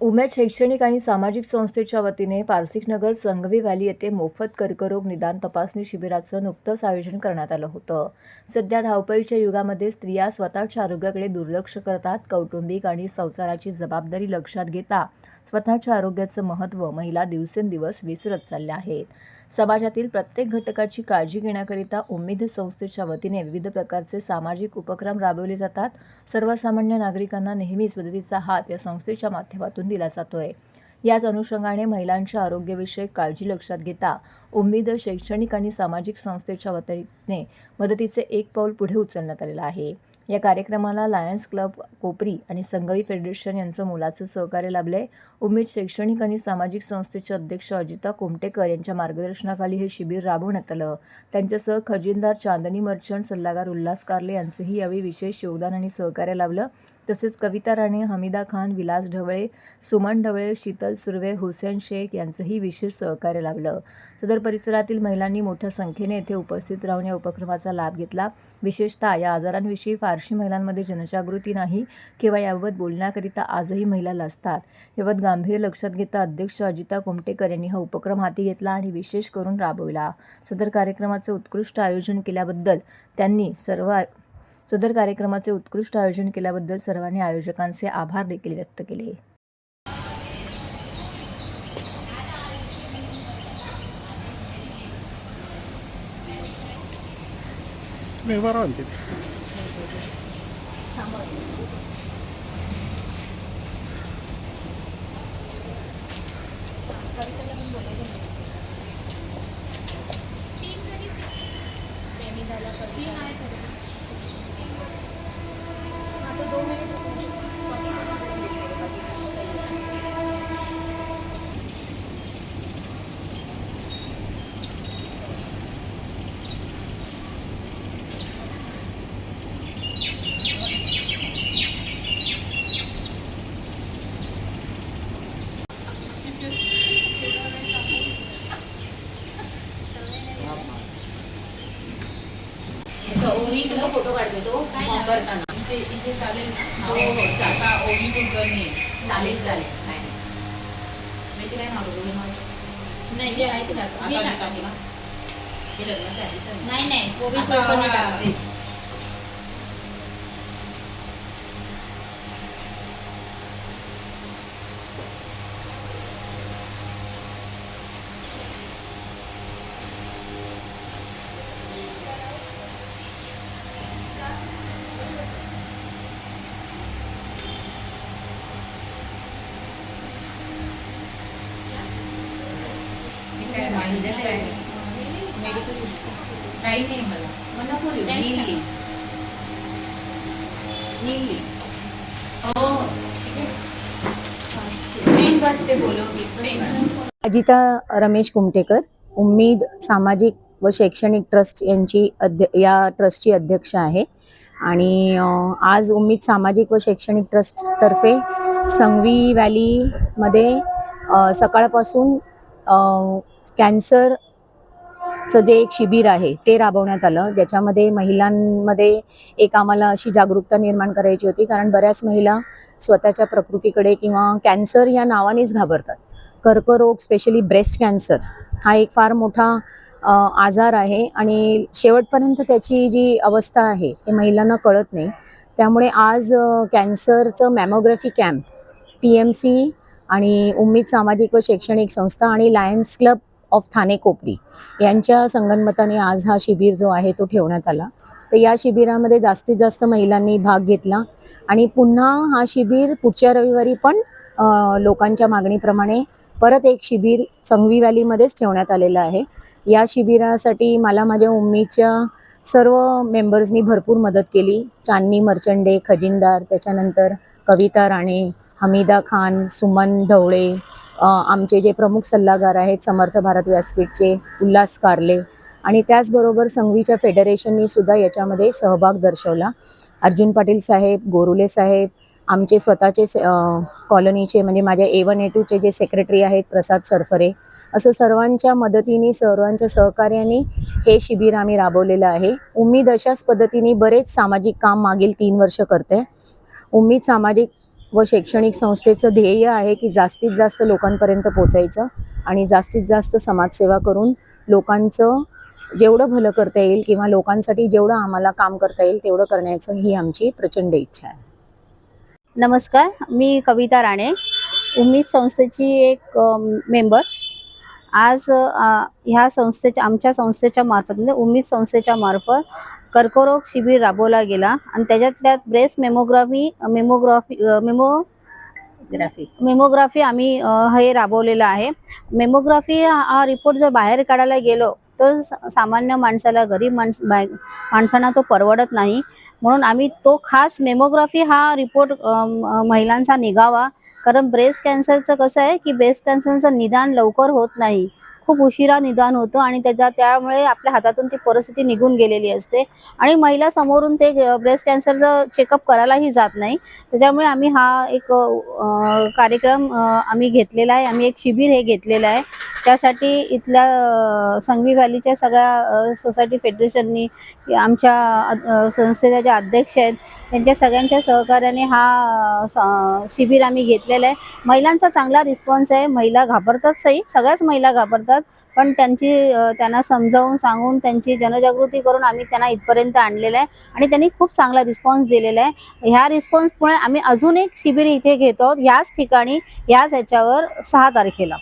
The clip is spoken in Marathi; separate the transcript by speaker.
Speaker 1: उमेद शैक्षणिक आणि सामाजिक संस्थेच्या वतीने पारसिकनगर संगवी व्हॅली येथे मोफत कर्करोग निदान तपासणी शिबिराचं नुकतंच आयोजन करण्यात आलं होतं. सध्या धावपळीच्या युगामध्ये स्त्रिया स्वतःच्या आरोग्याकडे दुर्लक्ष करतात कौटुंबिक आणि संसाराची जबाबदारी लक्षात घेता स्वतःच्या आरोग्याचं महत्त्व महिला दिवसेंदिवस विसरत चालल्या आहेत. समाजातील प्रत्येक घटकाची काळजी घेण्याकरिता उम्मीद संस्थेच्या वतीने विविध प्रकारचे सामाजिक उपक्रम राबवले जातात. सर्वसामान्य नागरिकांना नेहमीच मदतीचा हात या संस्थेच्या माध्यमातून दिला जातोय. याच अनुषंगाने महिलांच्या आरोग्यविषयक काळजी लक्षात घेता उम्मीद शैक्षणिक आणि सामाजिक संस्थेच्या वतीने मदतीचे एक पाऊल पुढे उचलण्यात आलेलं आहे. या कार्यक्रमाला लायन्स क्लब कोपरी आणि संगवी फेडरेशन यांचं मोलाचं सहकार्य लाभले उमेद शैक्षणिक आणि सामाजिक संस्थेचे अध्यक्ष अजिता कोमटेकर यांच्या मार्गदर्शनाखाली हे शिबिर राबवण्यात आलं. त्यांच्यासह खजिनदार चांदणी मर्चंट सल्लागार उल्हास कारले यांचंही यावेळी विशेष योगदान आणि सहकार्य लाभलं. तसेच कविता राणे हमीदा खान विलास ढवळे सुमन ढवळे शीतल सुर्वे हुसेन शेख यांचंही विशेष सहकार्य लाभलं. सदर परिसरातील महिलांनी मोठ्या संख्येने येथे उपस्थित राहून या उपक्रमाचा लाभ घेतला. विशेषतः या आजारांविषयी फारशी महिलांमध्ये जनजागृती नाही किंवा याबाबत बोलण्याकरिता आजही महिला लाजतात याबाबत गांभीर्य लक्षात घेता अध्यक्ष अजिता कोमटेकर यांनी हा उपक्रम हाती घेतला आणि विशेष करून राबविला. सदर कार्यक्रमाचे उत्कृष्ट आयोजन केल्याबद्दल त्यांनी सर्व सदर कार्यक्रमाचे उत्कृष्ट आयोजन केल्याबद्दल सर्वांनी आयोजकांचे आभार देखील व्यक्त केले.
Speaker 2: म्हणते
Speaker 3: अच्छा ओवी तुला फोटो काढतो तो. वापरताना
Speaker 4: इथे इथे चालेल ना
Speaker 3: हो, हो.
Speaker 4: आता ओमी कुलकर्णी आहे.
Speaker 3: चालेल चालेल काय नाही.
Speaker 4: माहिती काय नाव?
Speaker 3: नाही जे आहे ते दाखव. मी
Speaker 4: आता
Speaker 3: दाखवते.
Speaker 4: टाकू ना? हे लग्नाच्या आधीचं ना?
Speaker 3: नाही नाही
Speaker 4: आता
Speaker 3: टाकते.
Speaker 4: मेडिकल काही नाही मला
Speaker 3: हो वाजते बोलव
Speaker 5: अजिता रमेश कुमटेकर उम्मीद सामाजिक व शैक्षणिक ट्रस्ट यांची अध्य या ट्रस्टची अध्यक्ष आहे. आणि आज उम्मीद सामाजिक व शैक्षणिक ट्रस्टतर्फे संगवी व्हॅलीमध्ये सकाळपासून कॅन्सरचं जे एक शिबिर आहे ते राबवण्यात आलं. ज्याच्यामध्ये महिलांमध्ये एक आम्हाला अशी जागरूकता निर्माण करायची होती. कारण बऱ्याच महिला स्वतःच्या प्रकृतीकडे किंवा कॅन्सर या नावानेच घाबरतात. कर्करोग स्पेशली ब्रेस्ट कॅन्सर हा एक फार मोठा आजार आहे. आणि शेवटपर्यंत त्याची जी अवस्था आहे ते महिलांना कळत नाही. त्यामुळे आज कॅन्सरचं mammography camp T M C आणि उम्मीद सामाजिक व शैक्षणिक संस्था आणि lions club of Thane Kopri यांच्या संगनमताने आज हा शिबिर जो आहे तो ठेवण्यात आला. तर या शिबिरामध्ये जास्तीत जास्त महिलांनी भाग घेतला आणि पुन्हा हा शिबिर पुढच्या रविवारी पण लोकांच्या मागणीप्रमाणे परत एक शिबिर चंगवी व्हॅलीमध्येच ठेवण्यात आलेलं आहे. या शिबिरासाठी मला माझ्या उम्मीदच्या सर्व मेंबर्सनी भरपूर मदत केली. चांदनी मर्चंडे खजिनदार त्याच्यानंतर कविता राणे हमीदा खान सुमन ढवळे आमचे जे प्रमुख सल्लागार आहेत समर्थ भारत व्यासपीठचे उल्हास कारले. आणि त्याचबरोबर संघवीच्या फेडरेशननी सुद्धा याच्यामध्ये सहभाग दर्शवला. अर्जुन पाटील साहेब गोरुले साहेब आमचे स्वतःचे से- कॉलनीचे म्हणजे माझ्या ए वन ए टूचे जे सेक्रेटरी आहेत प्रसाद सरफरे असं सर्वांच्या मदतीने सर्वांच्या सहकार्याने हे शिबिर आम्ही राबवलेलं आहे. उम्मीद अशाच पद्धतीने बरेच सामाजिक काम मागील तीन वर्ष करते. उम्मीद सामाजिक व शैक्षणिक संस्थेचं ध्येय आहे की जास्तीत जास्त लोकांपर्यंत पोचायचं आणि जास्तीत जास्त समाजसेवा करून लोकांचं जेवढं भलं करता येईल किंवा लोकांसाठी जेवढं आम्हाला काम करता येईल तेवढं करण्याचं ही आमची प्रचंड इच्छा आहे.
Speaker 6: नमस्कार मी कविता राणे उम्मीद संस्थेची एक मेंबर. आज ह्या संस्थेच्या आमच्या संस्थेच्या मार्फत म्हणजे उम्मीद संस्थेच्या मार्फत कर्करोग शिबिर राबवला गेला आणि त्याच्यातल्या breast mammography mammography memo
Speaker 5: graphic
Speaker 6: mammography आम्ही हे राबवलेलं आहे. मेमोग्राफी हा रिपोर्ट जर बाहेर काढायला गेलो तर सामान्य माणसाला गरीब माणस बाय माणसांना तो परवडत नाही. म्हणून आम्ही तो खास मेमोग्राफी हा रिपोर्ट महिलांचा निघावा. कारण ब्रेस्ट कॅन्सरचं कसं आहे की ब्रेस्ट कॅन्सरचं निदान लवकर होत नाही. खूप उशिरा निदान होतं आणि त्याच्या त्यामुळे आपल्या हातातून ती परिस्थिती निघून गेलेली असते. आणि महिला समोरून ते ब्रेस्ट कॅन्सरचं चेकअप करायलाही जात नाही. त्याच्यामुळे आम्ही हा एक कार्यक्रम आम्ही घेतलेला आहे. आम्ही एक शिबिर हे घेतलेलं आहे. त्यासाठी इथल्या अ, व्हॅलीच्या सगळ्या सोसायटी फेडरेशननी आमच्या संस्थेच्या ज्या अध्यक्ष आहेत त्यांच्या सगळ्यांच्या सहकार्याने हा शिबिर आम्ही घेतलेला आहे. महिलांचा चांगला रिस्पॉन्स आहे. महिला घाबरतात सही सगळ्याच महिला घाबरतात. पण त्यांची त्यांना समजावून सांगून त्यांची जनजागृती करून आम्ही त्यांना इथपर्यंत आणलेलं आहे. आणि त्यांनी खूप चांगला रिस्पॉन्स दिलेला आहे. ह्या रिस्पॉन्समुळे आम्ही अजून एक शिबिर इथे घेतो. ह्याच ठिकाणी ह्याच ह्याच्यावर सहा तारखेला.